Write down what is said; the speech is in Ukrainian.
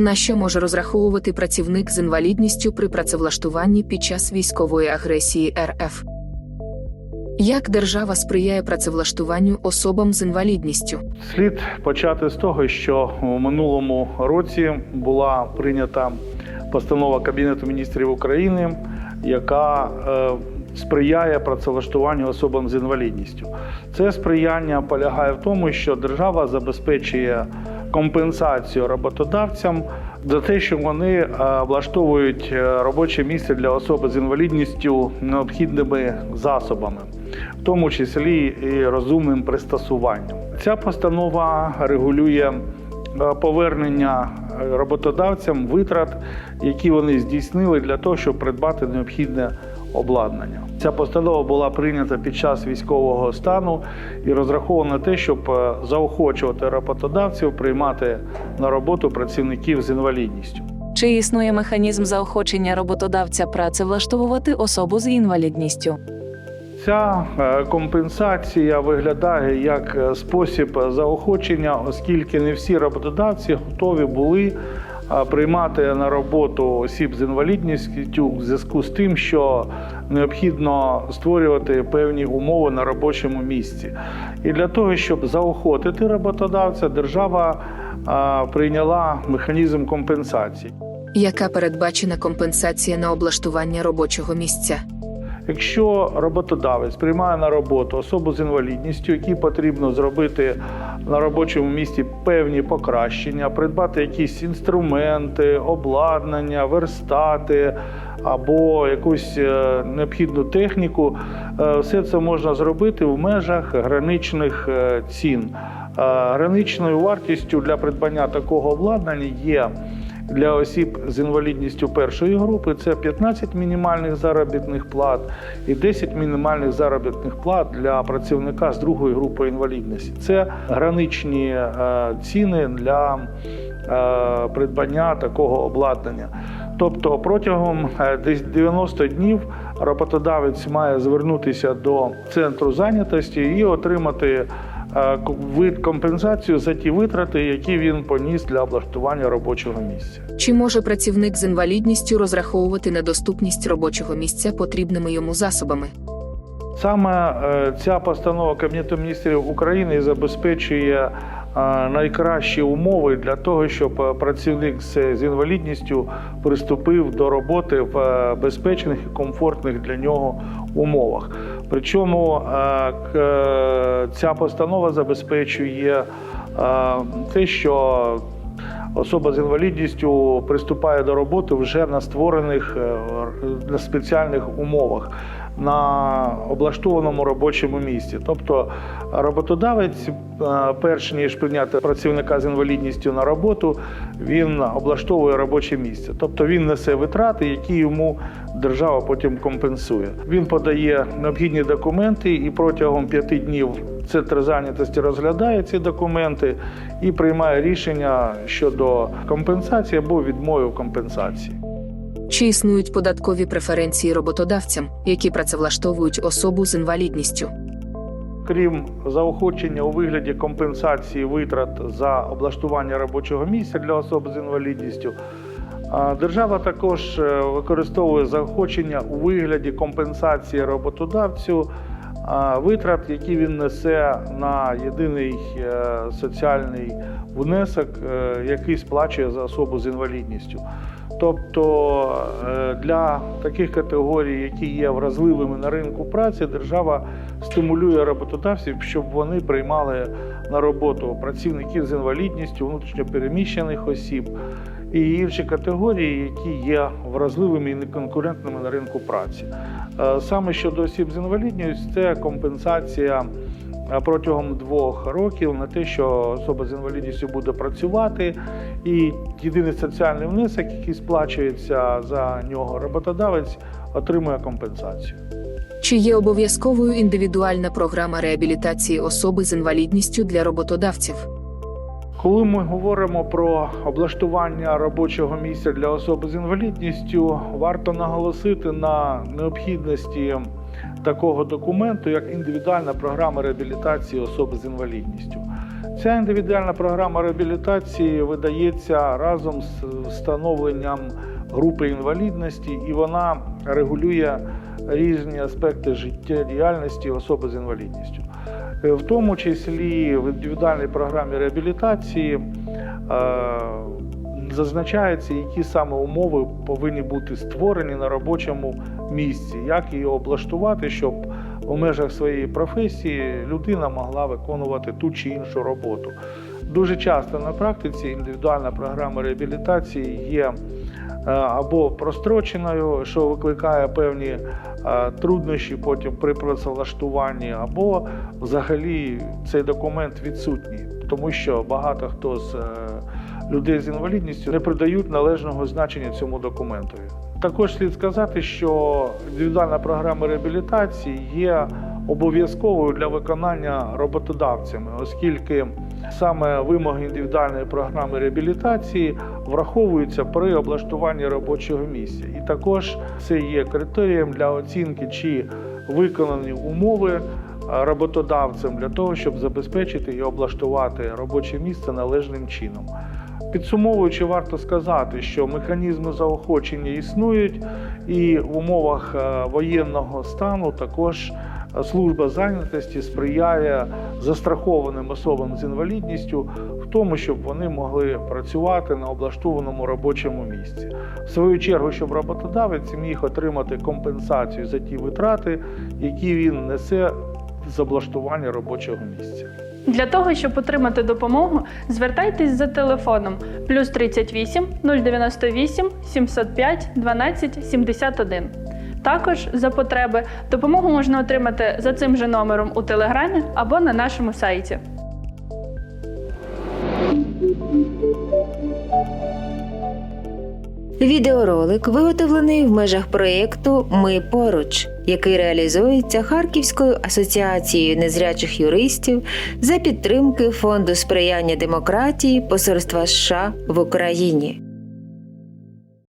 На що може розраховувати працівник з інвалідністю при працевлаштуванні під час військової агресії РФ? Як держава сприяє працевлаштуванню особам з інвалідністю? Слід почати з того, що у минулому році була прийнята постанова Кабінету міністрів України, яка е, сприяє працевлаштуванню особам з інвалідністю. Це сприяння полягає в тому, що держава забезпечує компенсацію роботодавцям за те, що вони е, влаштовують е, робоче місце для особи з інвалідністю необхідними засобами, в тому числі і розумним пристосуванням. Ця постанова регулює е, повернення роботодавцям витрат, які вони здійснили для того, щоб придбати необхідне обладнання. Ця постанова була прийнята під час військового стану і розрахована на те, щоб е, заохочувати роботодавців приймати на роботу працівників з інвалідністю. Чи існує механізм заохочення роботодавця працевлаштовувати особу з інвалідністю? Ця е, компенсація виглядає як е, спосіб заохочення, оскільки не всі роботодавці готові були приймати на роботу осіб з інвалідністю в зв'язку з тим, що необхідно створювати певні умови на робочому місці. І для того, щоб заохотити роботодавця, держава прийняла механізм компенсації. Яка передбачена компенсація на облаштування робочого місця? Якщо роботодавець приймає на роботу особу з інвалідністю, якій потрібно зробити на робочому місці певні покращення, придбати якісь інструменти, обладнання, верстати або якусь е, необхідну техніку, е, все це можна зробити в межах граничних е, цін. Граничною вартістю для придбання такого обладнання є для осіб з інвалідністю першої групи це 15 мінімальних заробітних плат і 10 мінімальних заробітних плат для працівника з другої групи інвалідності. Це граничні е, ціни для е, придбання такого обладнання. Тобто протягом е, десь 90 днів роботодавець має звернутися до центру зайнятості і отримати вид компенсацію за ті витрати, які він поніс для облаштування робочого місця. Чи може працівник з інвалідністю розраховувати на доступність робочого місця потрібними йому засобами? Саме е, ця постанова Кабінету міністрів України забезпечує е, найкращі умови для того, щоб е, працівник з інвалідністю приступив до роботи в е, безпечних і комфортних для нього умовах. Причому е, е, ця постанова забезпечує е, те, що Особа з інвалідністю приступає до роботи вже на створених на спеціальних умовах на облаштованому робочому місці. Тобто роботодавець, е, перш ніж прийняти працівника з інвалідністю на роботу, він облаштовує робоче місце. Тобто він несе витрати, які йому держава потім компенсує. Він подає необхідні документи і протягом п'яти днів центр зайнятості розглядає ці документи і приймає рішення щодо компенсації або відмови в компенсації. Чи існують податкові преференції роботодавцям, які працевлаштовують особу з інвалідністю? Крім заохочення у вигляді компенсації витрат за облаштування робочого місця для особи з інвалідністю, держава також е, використовує заохочення у вигляді компенсації роботодавцю витрат, які він несе на єдиний е, соціальний внесок, е, який сплачує за особу з інвалідністю. Тобто е, для таких категорій, які є вразливими на ринку праці, держава стимулює роботодавців, щоб вони приймали на роботу працівників з інвалідністю, внутрішньопереміщених осіб і інші категорії, які є вразливими і неконкурентними на ринку праці. Е, Саме щодо осіб з інвалідністю, це компенсація протягом двох років на те, що особа з інвалідністю буде працювати, і єдиний соціальний внесок, який сплачується за нього, роботодавець отримує компенсацію. Чи є обов'язковою індивідуальна програма реабілітації особи з інвалідністю для роботодавців? Коли ми говоримо про облаштування робочого місця для особи з інвалідністю, варто наголосити на необхідності такого документу, як індивідуальна програма реабілітації особи з інвалідністю. Ця індивідуальна програма реабілітації видається разом з встановленням групи інвалідності, і вона регулює різні аспекти життєдіяльності особи з інвалідністю. Е, В тому числі в індивідуальній програмі реабілітації е, зазначається, які саме умови повинні бути створені на робочому місці, як її облаштувати, щоб у межах своєї професії людина могла виконувати ту чи іншу роботу. Дуже часто на практиці індивідуальна програма реабілітації є е, або простроченою, що викликає певні е, труднощі потім при працевлаштуванні, або взагалі цей документ відсутній, тому що багато хто з е, людей з інвалідністю не придають належного значення цьому документові. Також слід сказати, що індивідуальна програма реабілітації є обов'язковою для виконання роботодавцями, оскільки саме вимоги індивідуальної програми реабілітації враховуються при облаштуванні робочого місця. І також це є критерієм для оцінки, чи виконані умови е, роботодавцем для того, щоб забезпечити і облаштувати робоче місце належним чином. Підсумовуючи, варто сказати, що механізми заохочення існують, і в умовах е, воєнного стану також е, служба зайнятості сприяє застрахованим особам з інвалідністю в тому, щоб вони могли працювати на облаштованому робочому місці. В свою чергу, щоб роботодавець міг отримати компенсацію за ті витрати, які він несе з облаштування робочого місця. Для того, щоб отримати допомогу, звертайтесь за телефоном плюс 38 098 705 12 71. Також за потреби допомогу можна отримати за цим же номером у телеграмі або на нашому сайті. Відеоролик виготовлений в межах проєкту Ми поруч, який реалізується Харківською асоціацією незрячих юристів за підтримки Фонду сприяння демократії Посольства США в Україні.